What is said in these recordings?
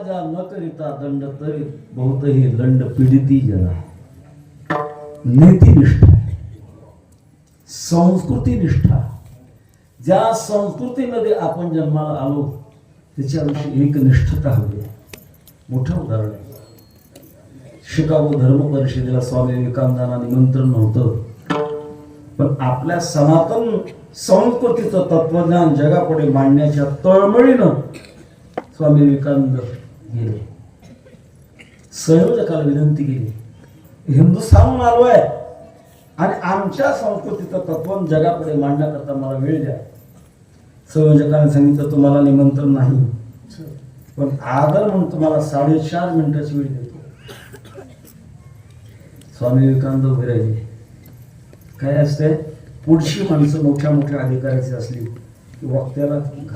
राजा न करिता दंड तरी बहुत ही दंड पीडिती जरा. नीतिनिष्ठा. संस्कृती निष्ठा ज्या संस्कृतीमध्ये आपण जन्माला आलो त्याच्याविषयी एक निष्ठता हवी मोठं उदाहरण आहे. शिकागो धर्म परिषदेला स्वामी विवेकानंदांना निमंत्रण नव्हतं. पण आपल्या सनातन संस्कृतीचं तत्वज्ञान जगापुढे मांडण्याच्या तळमळीनं स्वामी विवेकानंद गेले. संयोजकाला विनंती केली. हिंदुस्थानहून आलो आहे आणि आमच्या संस्कृतीचं तत्व जगापुढे मांडण्याकरता मला वेळ द्या. संयोजकाने सांगितलं तुम्हाला निमंत्रण नाही. पण आदर म्हणून तुम्हाला साडेचार मिनिटाची वेळ देतो. स्वामी विवेकानंद उभे राहिले. काय असते? पुढची माणसं मोठ्या मोठ्या अधिकाऱ्याची असली की वक्त्याला होते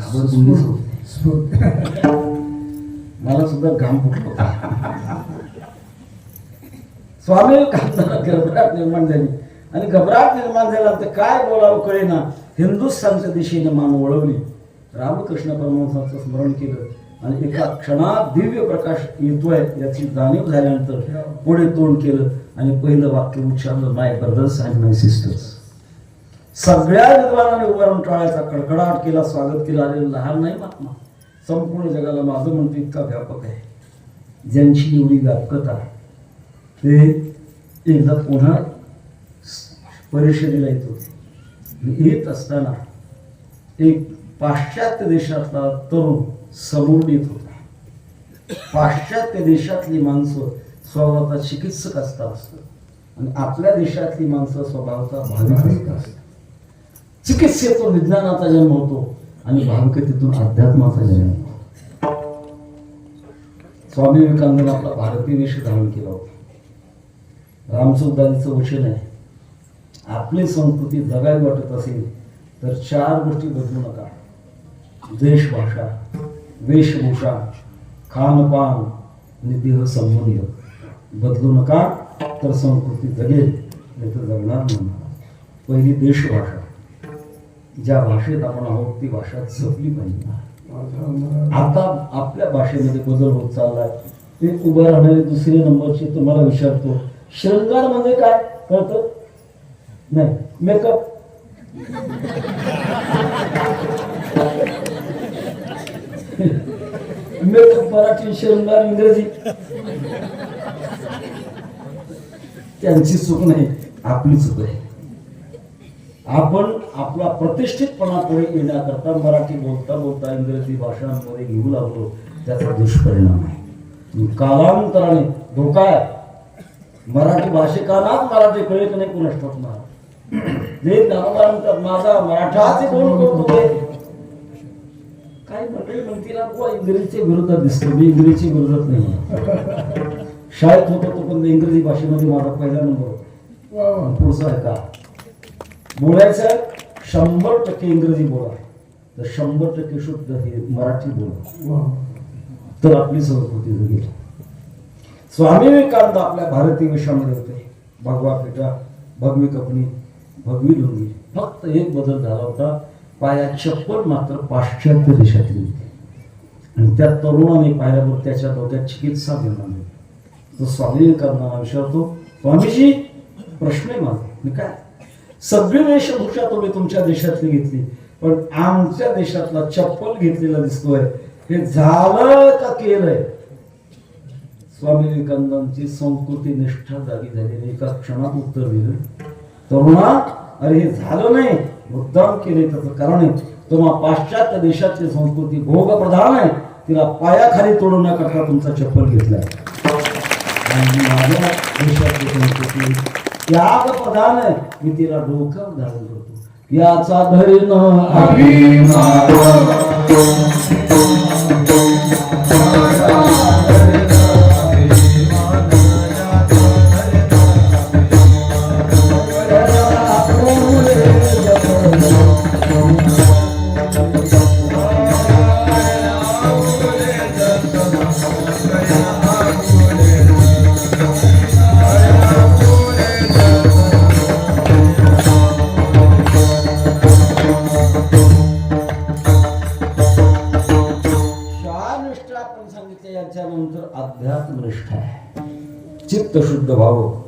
मला सुद्धा घाम फुटला स्वामी विवेकानंदांना घबराट निर्माण झाली. आणि घबराट निर्माण झाल्यानंतर काय बोलावं कळेना. हिंदुस्थानच्या दिशेने मान वळवली. रामकृष्ण परमहंसांचं स्मरण केलं. आणि एका क्षणात दिव्य प्रकाश येतोय याची जाणीव झाल्यानंतर पुढे तोंड केलं. आणि पहिलं वाक्य उच्चारलं my brothers and my sisters सगळ्या विद्वानाने उभारून टाळायचा कडकडाट केला स्वागत केला. आणि लहान नाही महात्मा. संपूर्ण जगाला माझं म्हणतो इतका व्यापक आहे. ज्यांची एवढी व्यापकता ते एकदा पुन्हा परिषदेला येत होते. येत असताना एक पाश्चात्य देशातला तरुण समोर येत होता. पाश्चात्य देशातली माणसं स्वभावाचा चिकित्सक असता असतात. आणि आपल्या देशातली माणसं स्वभावाचा भाविक असतात. चिकित्सेतून विज्ञानाचा जन्म होतो. आणि भावुकतेतून अध्यात्माचा जन्म. स्वामी विवेकानंद आपला भारतीय वेश धारण केला होता. रामचौदारीचं वचन आहे आपली संस्कृती जगावी वाटत असेल तर चार गोष्टी बदलू नका. देश भाषा वेशभूषा खानपान आणि देह संबंध. बदलू नका तर संस्कृती जगेल नाही तर जगणार नाही. पहिली देशभाषा. ज्या भाषेत आपण आहोत ती भाषा जपली पाहिजे. आता आपल्या भाषेमध्ये बदल होत चाललाय. ते उभं राहणारी दुसरे नंबरची तुम्हाला विचारतो. शृंगार म्हणजे काय? कळत? नाही. मेकअप? मेकअप मराठी शृंगार इंग्रजी. त्यांची चूक नाही आपली चूक आहे. आपण आपला प्रतिष्ठितपणा पुढे येण्याकरता मराठी बोलता बोलता इंग्रजी भाषांमध्ये घेऊ लागलो त्याचा दुष्परिणाम आहे. कालांतराने धोका आहे. मराठी भाषिकांनाच मराठी कळे की नाही कुणास ठोकणार जे म्हणतात माझा मराठाचे कोण कोण होते? काही मंडळी म्हणतील बुवा इंग्रजीच्या विरोधात दिसतो मी इंग्रजीच्या विरोधात नाही शाळेत होतो तो पण इंग्रजी भाषेमध्ये माझा पहिला नंबर. पुढचा आहे का? बोलायचं शंभर टक्के इंग्रजी बोला. तर शंभर टक्के शुद्ध हे मराठी बोला. तर आपली संस्कृती जगेल स्वामी विवेकानंद आपल्या भारतीय विषयामध्ये होते. भगवा पेटा भगवी कपणी भगवी लुंगी. फक्त एक बदल झाला होता. पायात चप्पल मात्र पाश्चात्य देशातली होती. आणि त्या तरुणाने पाहिल्यावर त्याच्या डोक्यात चिकित्सा निर्माण झाली तो स्वामी विवेकानंदांना विचारतो स्वामीजी प्रश्न आहे माझा. मी काय सगळी वेशभूषा तुम्ही तुमच्या देशातली घेतली. पण आमच्या देशातला चप्पल घेतलेला दिसतोय. हे झालं का केलंय? स्वामी विवेकानंदांची संस्कृती निष्ठा जागी झालेली एका क्षणात उत्तर दिलं. तरुणा अरे हे झालं नाही. मुद्दाम केले त्याचं कारण आहे. तुम्हा पाश्चात्य देशाची संस्कृती भोग प्रधान आहे. तिला पायाखाली तोडवण्याकरता तुमचा चप्पल घेतलाय. आणि माझ्या देशाची संस्कृती त्याग प्रधान आहे. मी तिला डोकं धारण होतो. याचा धरीन आपण सांगितलं याच्यानंतर अध्यात्मनिष्ठ आहे चित्त शुद्ध व्हावं.